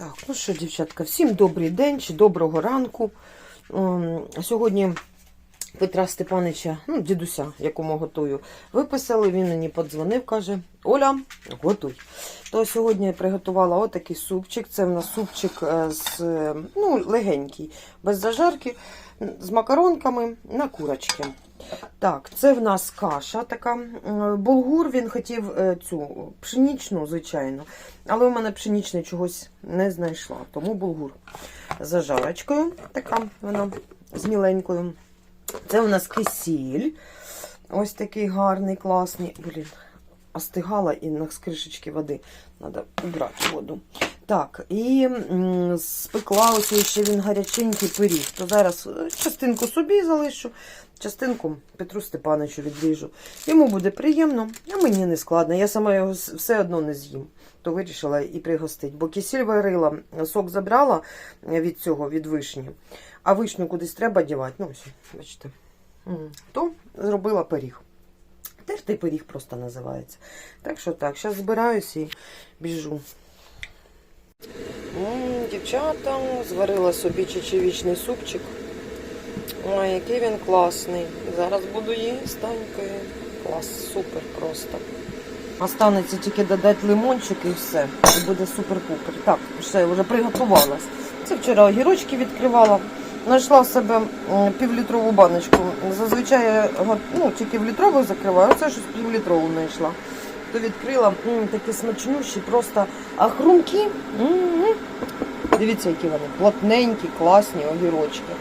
Так, ну що, дівчатка, всім добрий день чи доброго ранку. Ем, Сьогодні Петра Степанича, ну, дідуся, якому готую, виписали. Він мені подзвонив, каже: Оля, готуй. То сьогодні я приготувала отакий супчик. Це в нас супчик е, з ну, легенький, без зажарки, з макаронками на курочки. Так, це в нас каша така. Булгур він хотів е, цю пшенічну, звичайно. Але у мене пшенічний чогось не знайшла. Тому булгур з зажарочкою. Така вона з міленькою. Це у нас кисіль. Ось такий гарний, класний. Блін, остигала і на кришечки води. Треба убрати воду. Так, і спекла ось ще він гаряченький пиріг. То зараз е, частинку собі залишу, частинку Петру Степановичу відріжу. Йому буде приємно, а мені не складно. Я сама його все одно не з'їм. То вирішила і пригостити. Бо кисіль варила, сок забрала е, від цього, від вишні, а вишню кудись треба дівати. Ну, ось, бачите. То зробила пиріг. Тертий пиріг просто називається. Так що так, зараз збираюся і біжу. Дівчата, зварила собі чечевічний супчик. Ой, який він класний. Зараз буду їсти. Клас, супер просто. Останеться тільки додати лимончик і все. І буде супер-пупер. Так, все, вже приготувалась. Це вчора огірочки відкривала. Знайшла в себе півлітрову баночку. Зазвичай я ну, тільки в літрову закриваю, а це щось півлітрову знайшла. То відкрила такі смачнющі, просто а. Дивіться, які вони плотненькі, класні огірочки.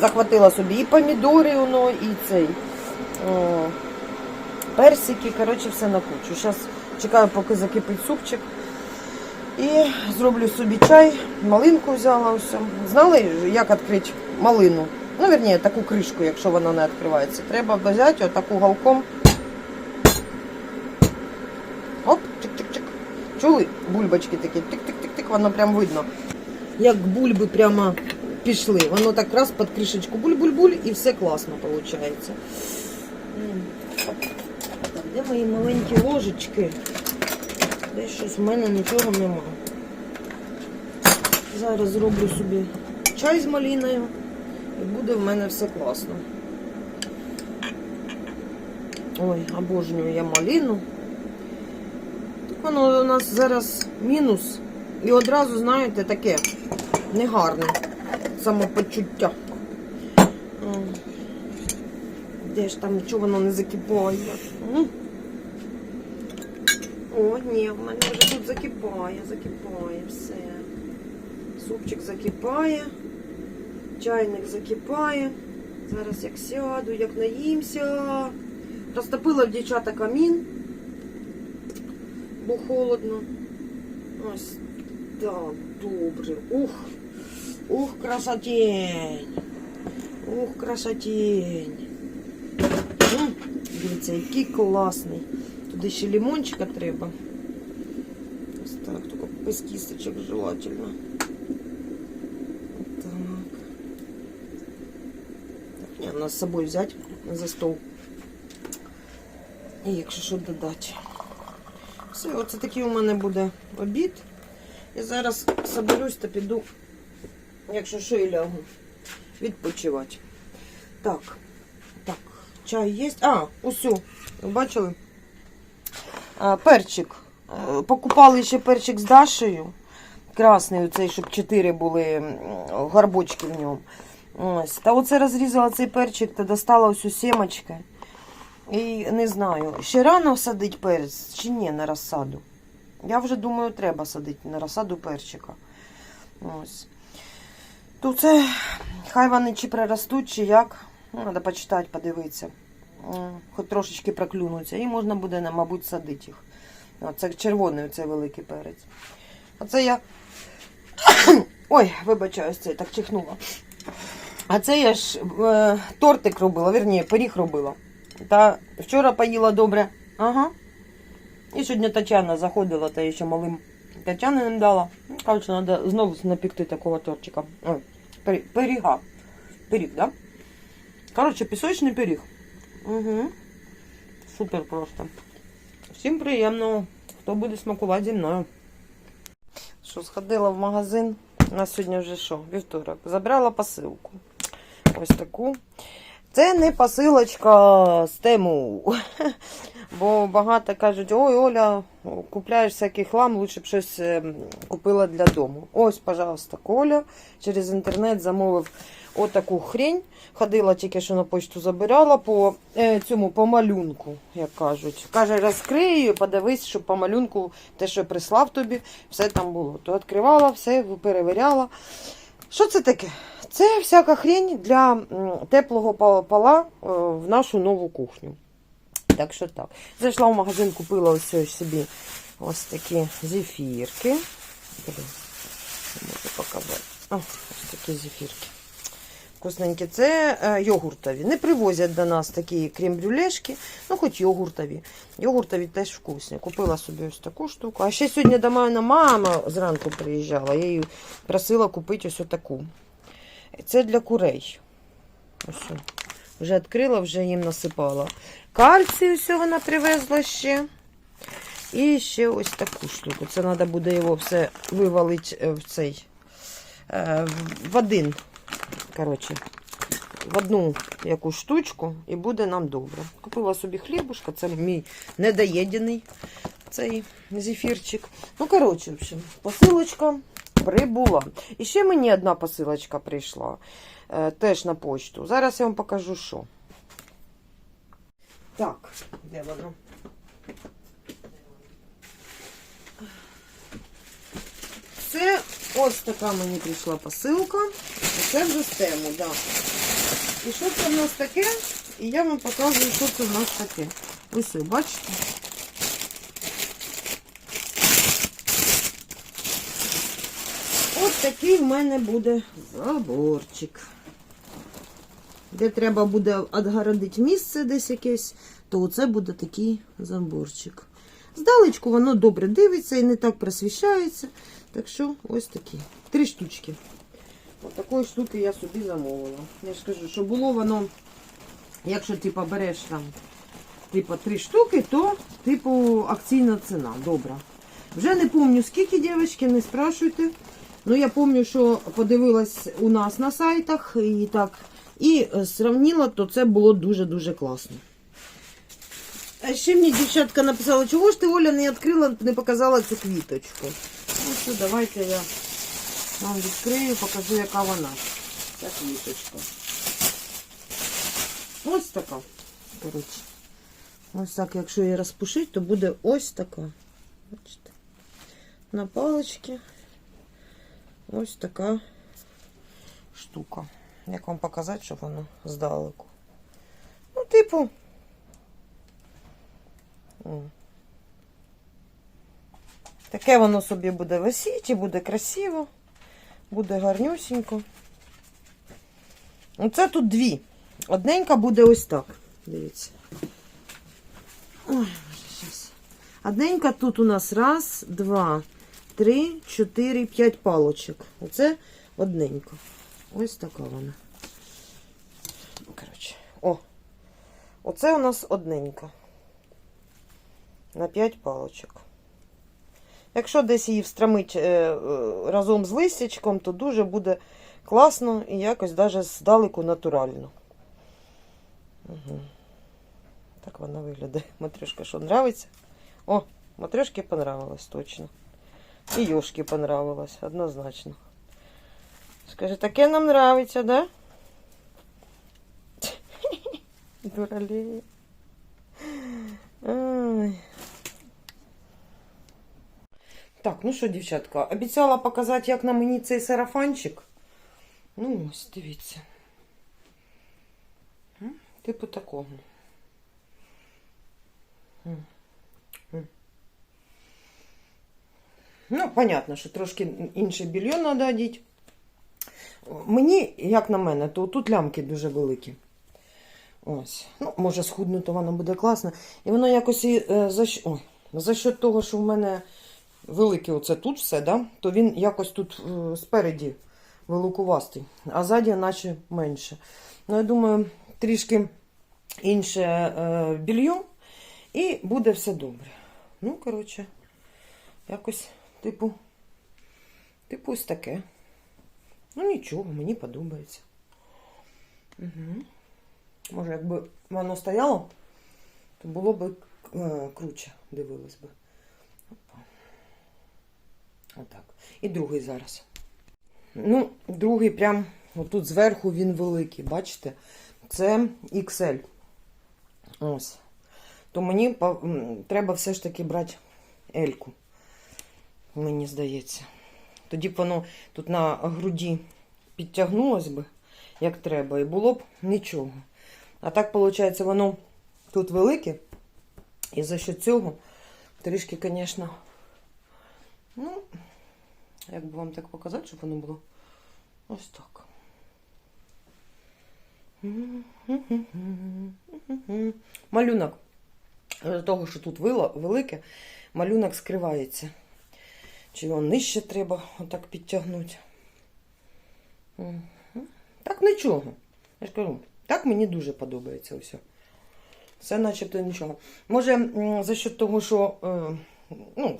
Захватила собі і помідори, воно, і цей о, персики. Коротше, все на кучу. Зараз чекаю, поки закипить супчик. І зроблю собі чай. Малинку взяла ось. Знали, як відкрити малину? Ну, верніше, таку кришку, якщо вона не відкривається. Треба взяти отаку галком. Оп, чик-чик-чик. Чули? Бульбочки такі. Тик-тик-тик-тик, воно прям видно. Як бульби прямо пішли. Воно так раз під кришечку буль-буль-буль і все класно виходить. Мої маленькі ложечки? Десь щось в мене нічого нема. Зараз зроблю собі чай з маліною і буде в мене все класно. Ой, обожнюю я маліну. Так воно у нас зараз мінус. І одразу, знаєте, таке негарне самопочуття. Де ж там, чого воно не закипає? О, ні, в мене вже тут закипає, закипає все. Супчик закипає, чайник закипає. Зараз як сяду, як наїмся. Розтопила в дівчата камін, бо холодно. Ось так, добре. Ух, ух, красотень. Ух, красотень. Дивіться, який класний. Туди ще лимончика треба. Ось так, тільки без кісточок желательно. Так. Так, ні, треба з собою взяти за стол. І якщо що додати. Все, оце такий у мене буде обід. І зараз соберусь та піду, якщо що, і лягу відпочивати. Так, так, чай є. А, усю. Бачили? Перчик. Е, Покупали ще перчик з Дашею. Красний, оцей, щоб чотири були горбочки в ньому. Ось. Та оце розрізала цей перчик та достала усю сімочки. І не знаю, ще рано садить перець чи ні на розсаду. Я вже думаю, треба садити на розсаду перчика. Ось. То це хай вони чи приростуть, чи як. Ну, треба почитати, подивитися. М, Хоч трошечки проклюнуться. І можна буде, мабуть, садити їх. Це червоний цей великий перець. А це я. Ой, вибачаюсь, це я так чихнула. А це я ж е, тортик робила, вірні, пиріг робила. Та вчора поїла добре. Ага. І сьогодні Тетяна заходила, та ще малим Тетяни не дала. Ну, треба знову напікти такого тортика. Ой, пиріга. Пиріг, да? Коротше, пісочний пиріг. Угу. Супер просто. Всім приємного, хто буде смакувати зі мною. Що, сходила в магазин. У нас сьогодні вже що? Вівторок. Забрала посилку. Ось таку. Це не посилочка з тему. Бо багато кажуть, ой, Оля, купляєш всякий хлам, лучше б щось ем, купила для дому. Ось, пожалуйста, Коля через інтернет замовив отаку хрень. Ходила тільки що на почту забирала по е, цьому по малюнку, як кажуть. Каже, розкрий її, подивись, щоб по малюнку те, що прислав тобі, все там було. То відкривала, все перевіряла. Що це таке? Це всяка хрень для теплого па- пола е, в нашу нову кухню. Так що так. Зайшла в магазин, купила ось собі ось такі зефірки. Блін, можу показати. О, ось такі зефірки. Вкусненькі. Це е, йогуртові. Не привозять до нас такі крем-брюлешки, ну хоч йогуртові. Йогуртові теж вкусні. Купила собі ось таку штуку. А ще сьогодні до мене мама зранку приїжджала. Я її просила купити ось таку. Це для курей. Ось. Вже відкрила, вже їм насипала. Кальцій ось вона привезла ще. І ще ось таку штуку. Це треба буде його все вивалити е, в цей е, в один. Коротше, в одну яку штучку і буде нам добре. Купила собі хлібушка, це мій недоєдений цей зефірчик. Ну, коротше, в общем, посилочка прибула. І ще мені одна посилочка прийшла. е, Теж на почту. Зараз я вам покажу, що. Так, де воно? Це ось така мені прийшла посилка. Це вже з тему, так. Да. І що це в нас таке? І я вам показую, що це в нас таке. Ось, бачите? Ось такий в мене буде заборчик. Де треба буде відгородити місце десь якесь, то оце буде такий заборчик. Здалечку воно добре дивиться і не так просвіщається. Так що ось такі. Три штучки. Ось такої штуки я собі замовила. Я ж кажу, що було воно, якщо типу, береш там типу, три штуки, то типу акційна ціна. Добра. Вже не пам'ятаю скільки, дівчатки, не спрашуйте. Ну, я пам'ятаю, що подивилась у нас на сайтах і так. І сравніла, то це було дуже-дуже класно. А ще мені дівчатка написала, чого ж ти Оля не відкрила, не показала цю квіточку. Ну що, давайте я вам відкрию, покажу, яка вона. Ця квіточка. Ось така. Коротше. Ось так, якщо її розпушити, то буде ось така. Бачите? На паличці. Ось така штука. Як вам показати, щоб воно здалеку? Ну, типу. О. Таке воно собі буде висіти, буде красиво, буде гарнюсінько. Оце тут дві. Одненька буде ось так. Дивіться. Ой, боже. Одненька тут у нас раз, два, три, чотири, п'ять палочок. Оце одненька. Ось така вона. Коротше. О. Оце у нас одненька. На 5 палочок. Якщо десь її встромить е, е, разом з листячком, то дуже буде класно і якось навіть здалеку натурально. Угу. Так вона виглядає. Матрюшка, що нравиться? О, матрюшки понравилось точно. І Йошки понравилось, однозначно. Скажи, таке нам нравиться, да? Дуралеє. Ай. Так, ну що, дівчатка, обіцяла показати, як на мені цей сарафанчик. Ну, ось, дивіться. Типу такого. Ну, понятно, що трошки інший більйон треба одіти. Мені, як на мене, то тут лямки дуже великі. Ось. Ну, може, схуднуто воно буде класно. І воно якось і е, за, ой, за счет того, що в мене велике оце тут все, да? то він якось тут е, спереді великувастий, а ззаді наче менше. Ну, я думаю, трішки інше е, більйон і буде все добре. Ну, коротше, якось, типу, Типу ось таке. Ну нічого, мені подобається. Угу. Може, якби воно стояло, то було б е, круче, дивилось би. Опа. Отак. І другий зараз. Ну, другий прям отут зверху він великий, бачите? Це XL. Ось. То мені треба все ж таки брати Ельку. Мені здається. Тоді б воно тут на груді підтягнулось би, як треба, і було б нічого. А так, виходить, воно тут велике. І за що цього трішки, звісно, ну, як би вам так показати, щоб воно було ось так. Малюнок. З того, що тут вило- велике, малюнок скривається. Чи його нижче треба отак підтягнути. Так нічого. Я ж кажу, так мені дуже подобається все. Все начебто нічого. Може, за счет того, що е, ну,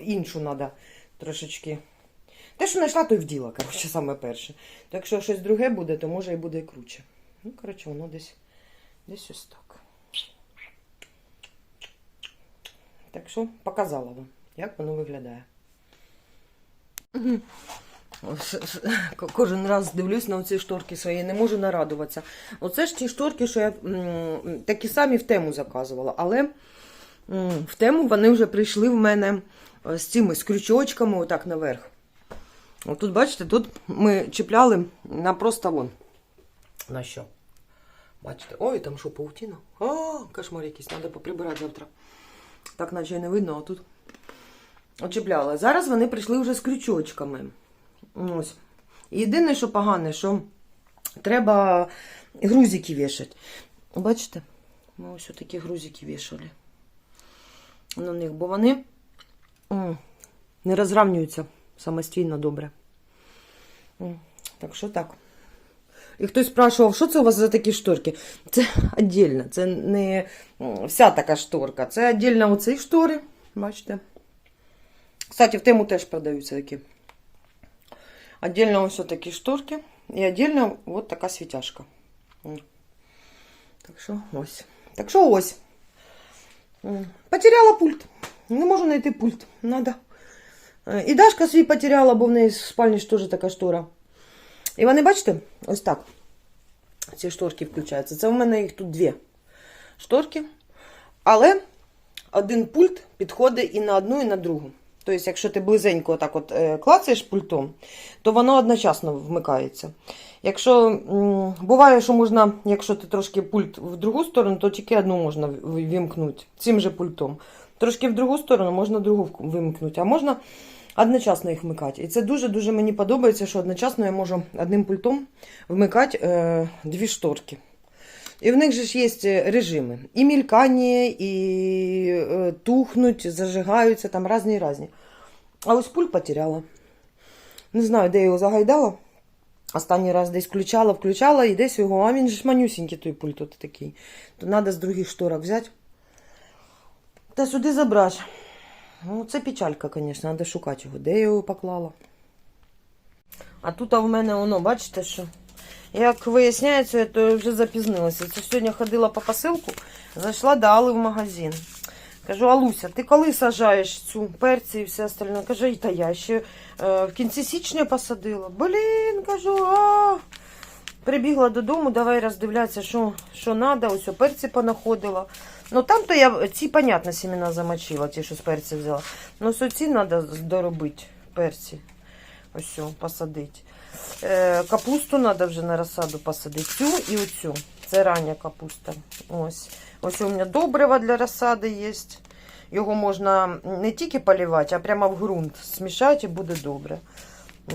іншу треба трошечки. Те, що знайшла, то й вділа, коротше, саме перше. То якщо щось друге буде, то може і буде і круче. Ну, коротше, воно десь, десь ось так. Так що показала вам, як воно виглядає. Кожен раз дивлюсь на ці шторки свої, не можу нарадуватися. Оце ж ті шторки, що я такі самі в тему заказувала, але в тему вони вже прийшли в мене з цими з крючочками отак наверх. Отут, бачите, тут ми чіпляли на просто вон. На що? Бачите? Ой, там що, паутіна? А, кошмар якийсь, треба поприбирати завтра. Так наче не видно, а тут очіпляла. Зараз вони прийшли вже з крючочками. Ось. Єдине, що погане, що треба грузики вішати. Бачите? Ми ось такі грузики вішали на них, бо вони не розравнюються самостійно добре. М, Так що так. І хтось спрашував, що це у вас за такі шторки? Це віддільно, це не м, вся така шторка. Це віддільно оці штори. Бачите? Кстати, в тему теж продаються такі. Отдельно ось такі шторки. І отдельно от така світяшка. М. Так що ось. Так що ось. М. Потеряла пульт. Не можу знайти пульт. Надо. Е, І Дашка свій потеряла, бо в неї в спальні теж така штора. І вони, бачите, ось так. Ці шторки включаються. Це в мене їх тут дві шторки. Але один пульт підходить і на одну, і на другу. Тобто, якщо ти близенько отак от е, клацаєш пультом, то воно одночасно вмикається. Якщо буває, що можна, якщо ти трошки пульт в другу сторону, то тільки одну можна вимкнути цим же пультом. Трошки в другу сторону можна другу вимкнути, а можна одночасно їх вмикати. І це дуже-дуже мені подобається, що одночасно я можу одним пультом вмикати е, дві шторки. І в них же ж є режими. І мількання, і е, тухнуть, зажигаються, там різні різні. А ось пульт потеряла. Не знаю, де його загайдала. Останній раз десь включала, включала і десь його, а він же ж манюсінький той пульт от такий. То треба з других шторок взяти. Та сюди забрати. Ну, це печалька, звісно, треба шукати його. Де я його поклала? А тут а в мене воно, бачите, що. Як виясняється, я то вже запізнилася. Це сьогодні ходила по посилку, зайшла до Алли в магазин. Кажу, Алуся, ти коли сажаєш цю перці і все остальне? Каже, та я ще е, в кінці січня посадила. Блін, кажу, а. Прибігла додому, давай роздивлятися, що, що треба. Ось перці понаходила. Ну там то я ці, понятно, семена замочила, ті, що з перці взяла. Ну, ці треба доробити, перці. Ось посадити. Е, капусту треба вже на розсаду посадити. Цю і оцю. Це рання капуста. Ось. Ось у мене добрива для розсади є. Його можна не тільки полівати, а прямо в ґрунт смішати і буде добре.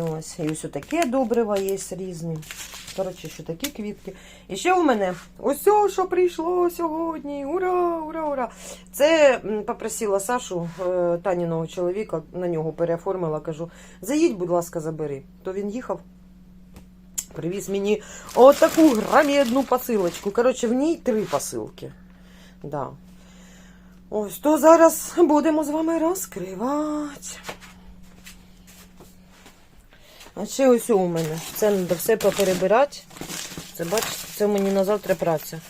Ось. І ось таке добриво є різні. Коротше, що такі квітки. І ще у мене ось що прийшло сьогодні. Ура, ура, ура! Це попросила Сашу, е, Таніного чоловіка, на нього переоформила. Кажу, заїдь, будь ласка, забери. То він їхав. Привіз мені отаку грамідну посилочку. Коротше, в ній три посилки. Да. Ось то зараз будемо з вами розкривати. А ще ось у мене. Це треба все поперебирати. Це бачите, це мені на завтра праця.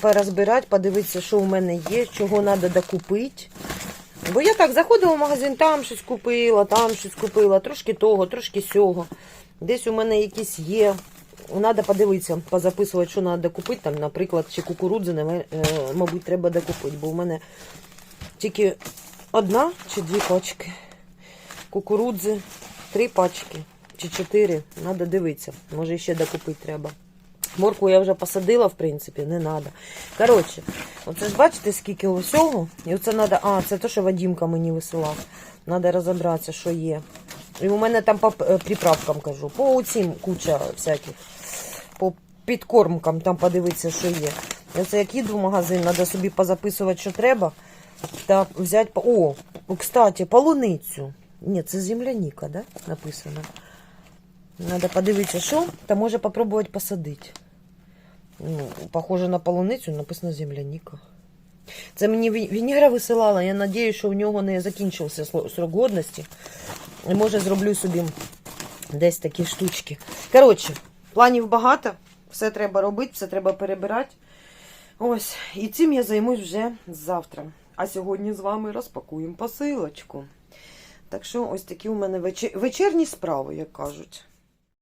Порозбирати, подивитися, що у мене є, чого треба докупити. Бо я так заходила в магазин, там щось купила, там щось купила, трошки того, трошки сього. Десь у мене якісь є. Треба подивитися, позаписувати, що треба купити. Там, наприклад, чи кукурудзи, е, мабуть, треба докупити, бо у мене тільки одна чи дві пачки. Кукурудзи, три пачки чи чотири. Треба дивитися. Може, ще докупити треба. Морку я вже посадила, в принципі, не треба. Коротше, оце ж бачите, скільки усього. І оце треба. А, це те, що Вадімка мені висилав. Треба розібратися, що є. І у мене там по е, приправкам кажу. По цим куча всяких. По підкормкам там подивитися, що є. І Оце як їду в магазин, треба собі позаписувати, що треба. Та взяти. О, кстати, полуницю. Ні, це земляніка, да? Написано. Надо подивитися, що, та може попробувати посадити. Ну, похоже на полуницю, написано земляніка. Це мені Вінігра висилала. Я сподіваюся, що в нього не закінчився срок годності. Може зроблю собі десь такі штучки. Коротше, планів багато. Все треба робити, все треба перебирати. Ось, і цим я займусь вже завтра. А сьогодні з вами розпакуємо посилочку. Так що ось такі у мене вече- вечірні справи, як кажуть.